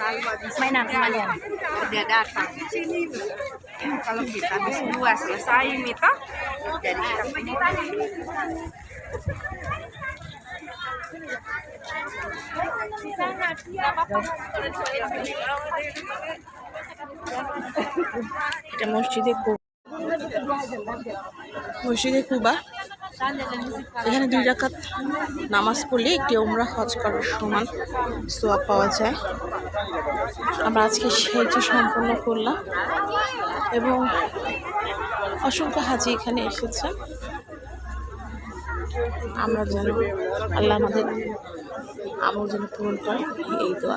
Ke mana? dia datang kalau kita habis dua selesai mita jadi kita punya এটা মসজিদে মসজিদে কুবা। এখানে দুই রাকাত নামাজ পড়লে একটি ওমরা হজ করার সমান সোয়াব পাওয়া যায়। আমরা আজকে সেটি সম্পন্ন করলাম এবং অসংখ্য হাজি এখানে এসেছে আমরা যেন আল্লাহ আমাদের আমল যেন পূরণ করে এই দোয়া।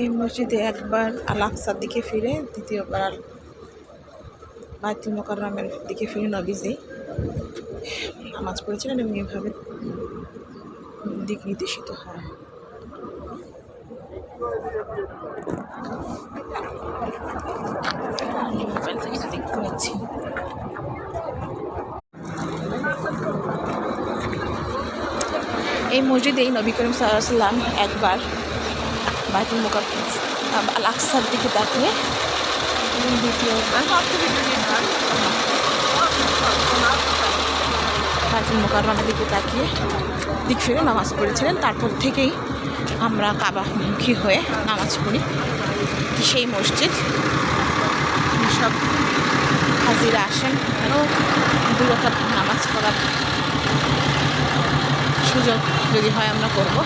এই মসজিদে একবার আল আকসার দিকে ফিরে, দ্বিতীয়বার আল বাইতুল মোকাররমের দিকে ফিরে নবীজি। নামাজ পড়েছিলেন এবং এভাবে দিক নির্দেশিত হয়। দেখতে পাচ্ছি এই মসজিদেই নবী করিম সাল্লাম একবার বাইতুল মোকার আল আকসার দিকে তাকিয়ে। এবং দ্বিতীয়বার বাইতুল মোকাররমের দিকে তাকিয়ে দিক ফিরে নামাজ পড়েছিলেন। তারপর থেকেই আমরা কাবামুখী হয়ে নামাজ পড়ি। সেই মসজিদ সব হাজিরা আসেন। আরও দুরকাত নামাজ পড়ার সুযোগ যদি হয় আমরা করব।